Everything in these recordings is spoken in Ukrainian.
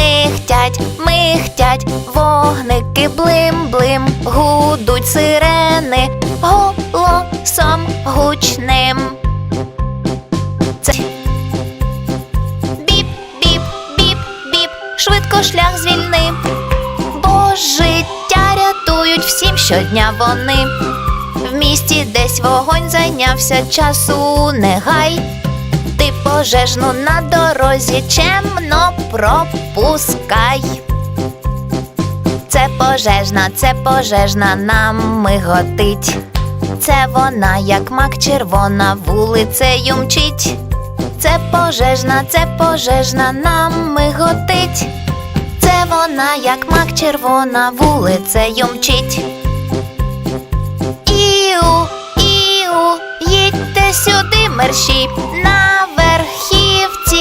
Михтять, михтять, вогники блим-блим, гудуть сирени голосом гучним. Біп, біп, біп, біп, швидко шлях звільни. Бо життя рятують всім щодня вони. В місті десь вогонь зайнявся часу не гай. Пожежну на дорозі чемно пропускай. Це пожежна, це пожежна нам миготить. Це вона, як мак червона, вулицею мчить. Це пожежна, це пожежна нам миготить. Це вона, як мак червона, вулицею мчить. Іу, іу, їдьте сюди, мерщій, на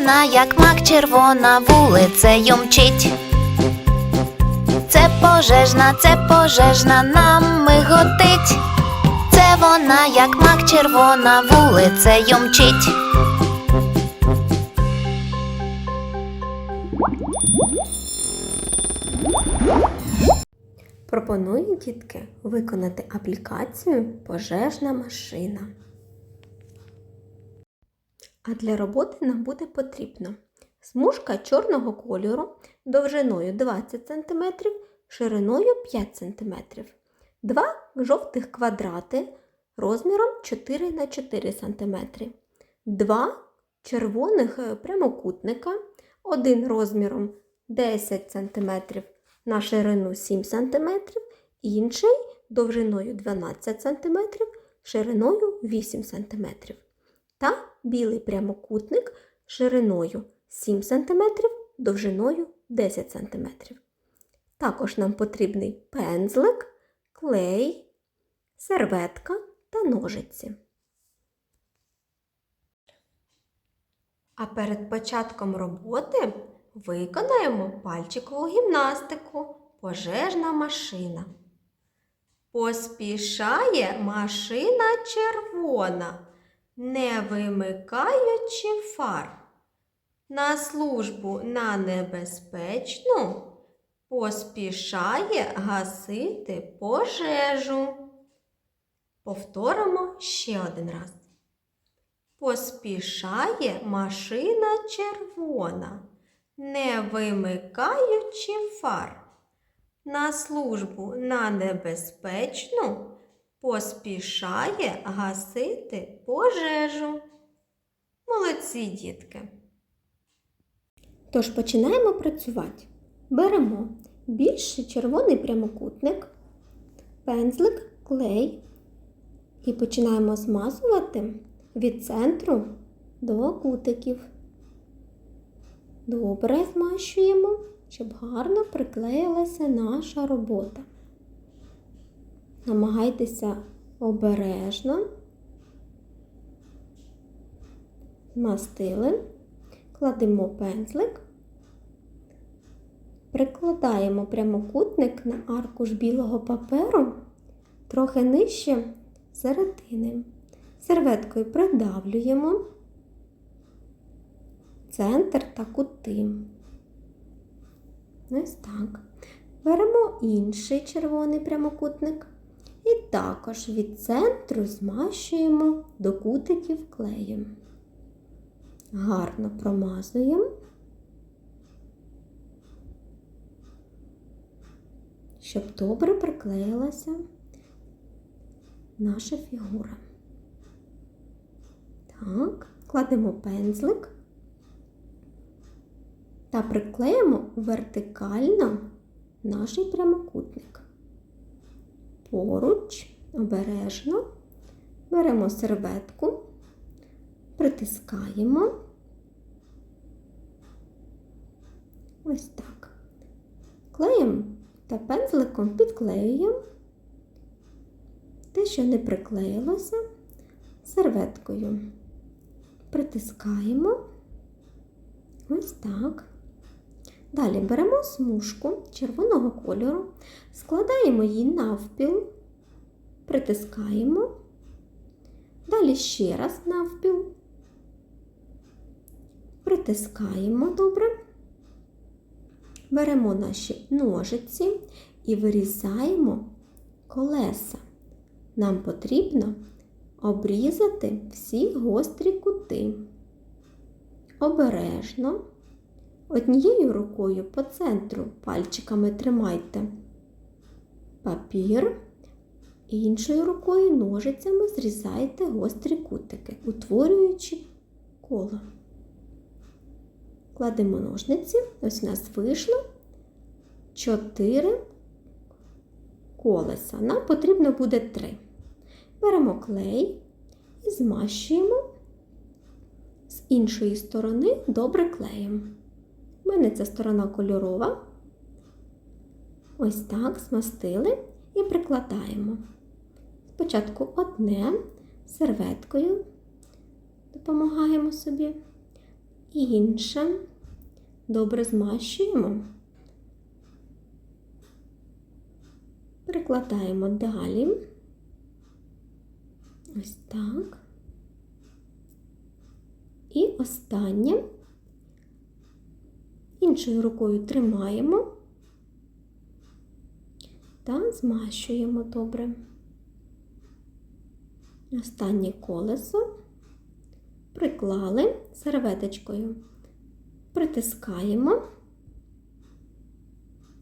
Вона, як мак червона, вулицею мчить. Це пожежна, це пожежна нам миготить. Це вона, як мак червона, вулицею мчить. Пропоную, дітки, виконати аплікацію Пожежна машина. А для роботи нам буде потрібно смужка чорного кольору довжиною 20 см, шириною 5 см, два жовтих квадрати розміром 4 на 4 см, два червоних е, прямокутника, один розміром 10 см на ширину 7 см, інший довжиною 12 см, шириною 8 см. Та білий прямокутник шириною 7 см, довжиною 10 см. Також нам потрібний пензлик, клей, серветка та ножиці. А перед початком роботи виконаємо пальчикову гімнастику Пожежна машина. Поспішає машина червона, не вимикаючи фар. На службу на небезпечну поспішає гасити пожежу. Повторимо ще один раз. Поспішає машина червона, не вимикаючи фар. На службу на небезпечну поспішає гасити пожежу. Молодці, дітки. Тож починаємо працювати. Беремо більший червоний прямокутник, пензлик, клей і починаємо змазувати від центру до кутиків. Добре змащуємо, щоб гарно приклеїлася наша робота. Намагайтеся обережно. Змастили, кладемо пензлик, прикладаємо прямокутник на аркуш білого паперу трохи нижче середини. Серветкою придавлюємо центр та кути. Ось так. Беремо інший червоний прямокутник і також від центру змащуємо до кутиків клеєм. Гарно промазуємо, щоб добре приклеїлася наша фігура. Так, кладемо пензлик та приклеїмо вертикально наш прямокутник. Поруч, обережно, беремо серветку, притискаємо. Ось так. Клеєм та пензликом підклеюємо те, що не приклеїлося, серветкою. Притискаємо. Ось так. Далі беремо смужку червоного кольору, складаємо її навпіл, притискаємо. Далі ще раз навпіл. Притискаємо добре. Беремо наші ножиці і вирізаємо колеса. Нам потрібно обрізати всі гострі кути. Обережно. Однією рукою по центру пальчиками тримайте папір, іншою рукою ножицями зрізайте гострі кутики, утворюючи коло. Кладемо ножниці, ось у нас вийшло 4 колеса. Нам потрібно буде 3. Беремо клей і змащуємо з іншої сторони добре клеєм. У мене ця сторона кольорова. Ось так змастили і прикладаємо. Спочатку одне серветкою допомагаємо собі, інше добре змащуємо. Прикладаємо далі. Ось так. І останнє іншою рукою тримаємо та змащуємо добре. Останнє колесо приклали серветочкою, притискаємо.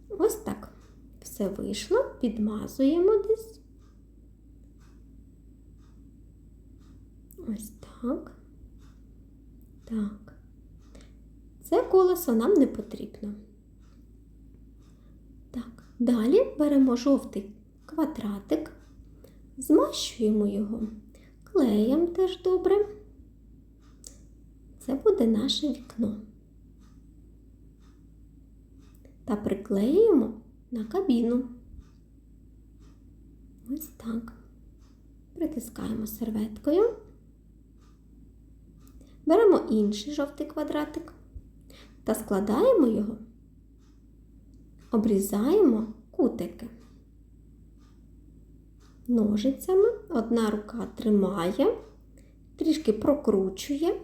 Ось так. Все вийшло, підмазуємо десь. Ось так. Так. Це колесо нам не потрібно. Так, далі беремо жовтий квадратик, змащуємо його клеєм теж добре. Це буде наше вікно. Та приклеїмо на кабіну. Ось так. Притискаємо серветкою. Беремо інший жовтий квадратик та складаємо його, обрізаємо кутики. Ножицями одна рука тримає, трішки прокручує,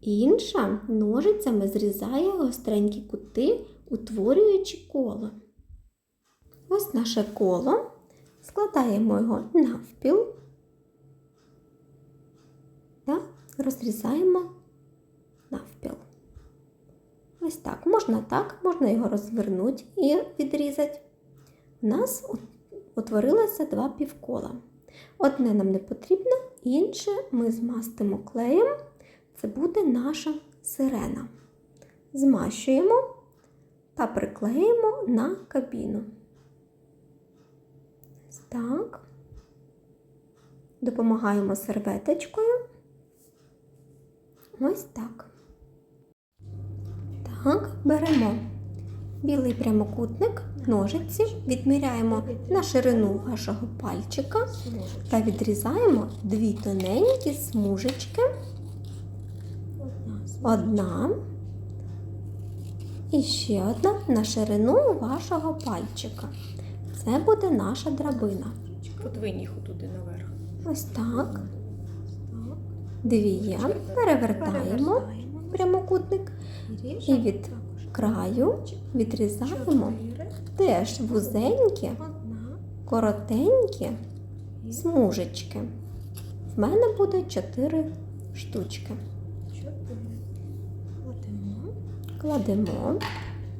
інша ножицями зрізає гостренькі кути, утворюючи коло. Ось наше коло. Складаємо його навпіл та розрізаємо навпіл. Ось так. Можна так, можна його розвернути і відрізати. У нас утворилося два півкола. Одне нам не потрібно, інше ми змастимо клеєм. Це буде наша сирена. Змащуємо та приклеїмо на кабіну. Так. Допомагаємо серветочкою. Ось так. Так, беремо білий прямокутник, ножиці, відміряємо на ширину вашого пальчика та відрізаємо дві тоненькі смужечки. Одна і ще одна на ширину вашого пальчика. Це буде наша драбина. Подвинь їх туди наверх. Ось так. Дві перевертаємо прямокутник і від краю відрізаємо теж вузенькі, коротенькі смужечки. В мене буде 4 штучки. Кладемо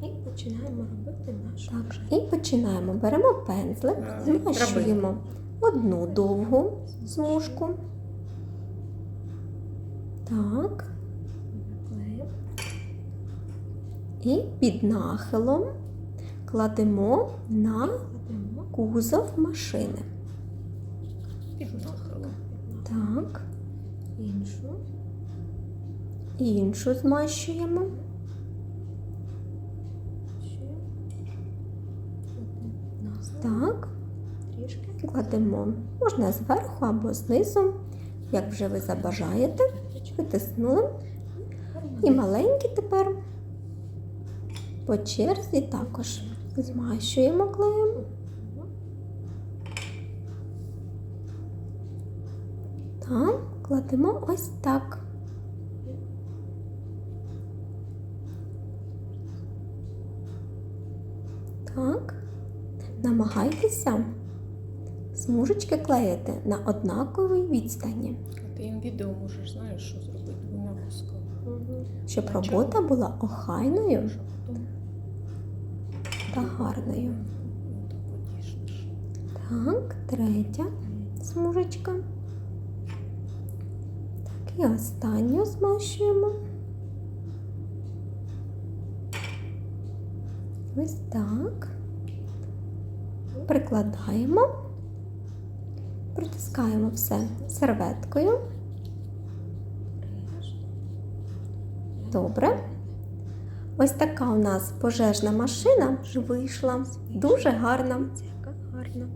і починаємо робити нашу так, і починаємо. Беремо пензлик, змащуємо одну довгу смужку. Так. І під нахилом кладемо на кузов машини. Під нахилом. Так. Іншу. Іншу змащуємо. Так. Трішки кладемо. Можна зверху або знизу, як вже ви забажаєте. Витиснули. І маленькі тепер по черзі також змащуємо клеєм. Так, кладемо ось так. Так. Намагайтеся смужечки клеїти на однаковій відстані, А ти їм відео можеш, знаєш, що зробити восками. щоб робота була охайною та гарною. Так, третя смужечка. Так, і останню змащуємо. Ось так. Прикладаємо, притискаємо все серветкою. Добре. Ось така у нас пожежна машина вийшла. Дуже гарна. Яка гарна.